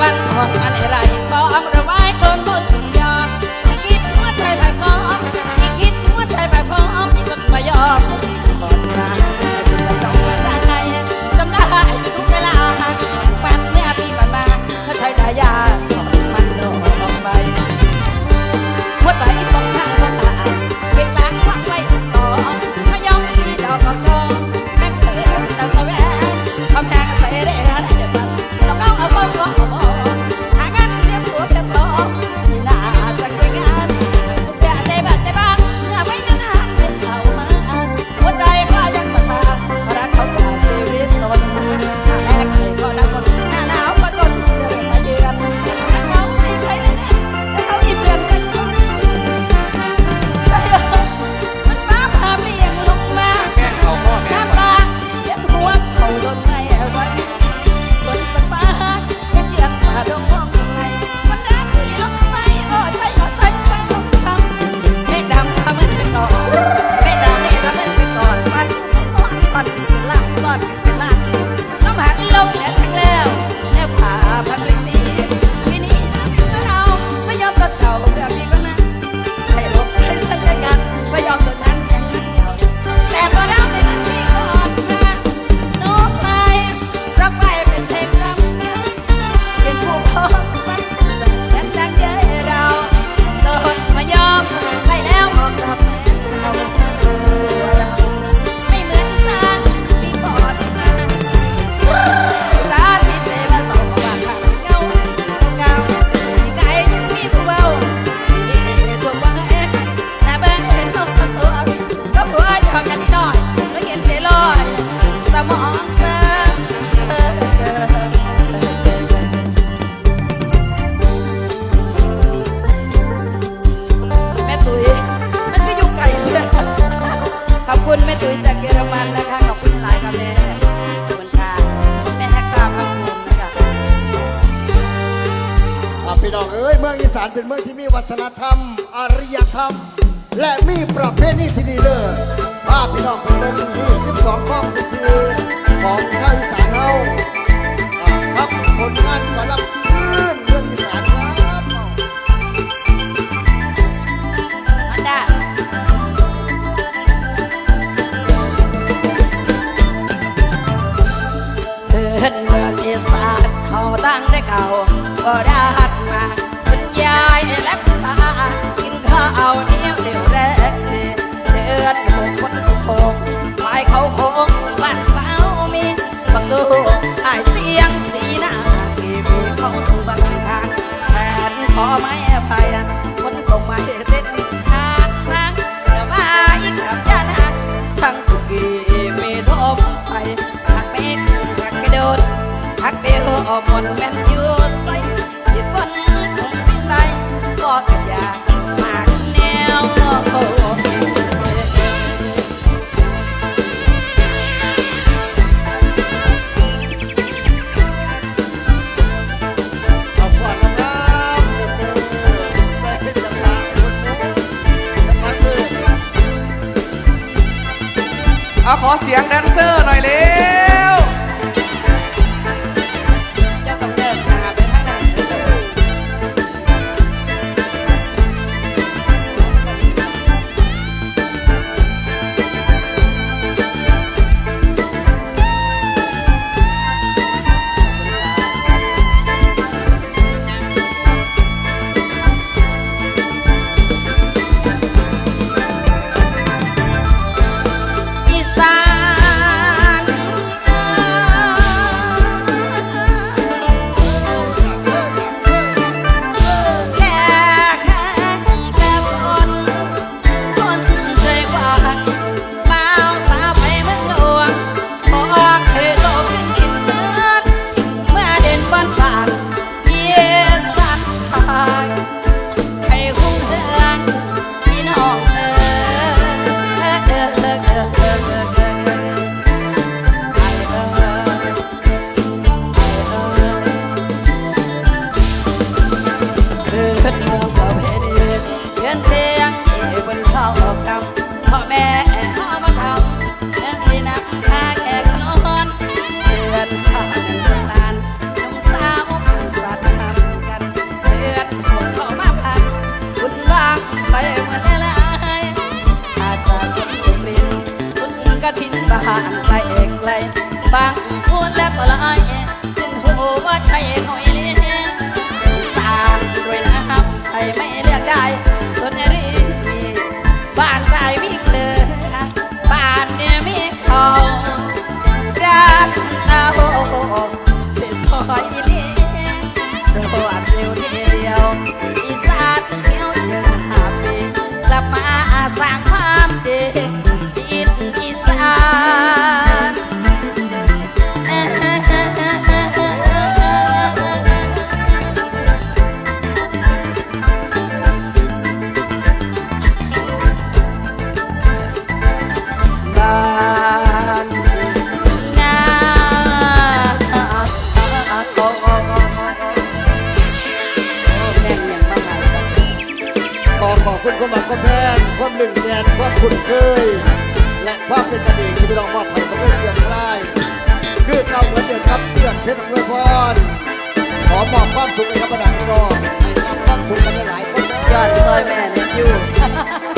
วันทองมันไรฟ้องระไว้ จุยจากเยอรมันนะคะ ขอบคุณหลายกัะแม่บคุณค่ะแม่แฮกตาพักภูมินะคะอะพี่น้องเอ้ยเมืองอีสานเป็นเมืองที่มีวัฒนธรรมอารยธรรม และมีประเพณีที่ดีเลิศพาพี่น้องเปเดินที่12ข้อที่ของชาวอีสานเฮาครับผลงานขอรับพื้นเมืองอีสานาก็ได้หัดมาคุณยายและคุตากินข้าวเนี้ยเดียวแรกเดือนหกคนทุกคปลายเขาคงบ้านสาวมีบังดูหายเสียงสีหน้าที่มีเขาสู่บังงานแทนขอไม้ไป หัวหมดแม่นอยู่ใส่ที่คนผมเป็นใบก็อยากมาแนวโอ้ขอเสียงแดนเซอร์หน่อยเลย ไกลเอกไกลบาง ขอขอบคุณความรักความแพนความลึงแนนความคุ้นเคย และความเป็นกันเองที่พี่น้องมอบให้ผมได้เสียงไร้คือเก่าเหมือนเดิมครับเตือนเพชรพระพรขอมอบความสุขให้กับประดาพี่น้องให้ความสุขกันหลายๆคนนะยอดซอยแม่เนี่ยอ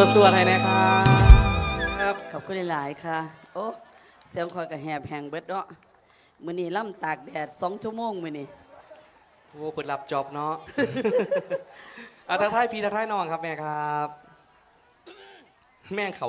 สวดๆให้นะครับ ขอบคุณหลายๆค่ะ โอ้เสียงคอยกับแหบแหงเบิดเนาะมื้อนี้ล่ำตากแดดสองชั่วโมงมื้อนี้โอ้เปิดรับจอบเนาะเอาทักทายพี่ทักทายน้องครับแม่ครับ แม่งเขา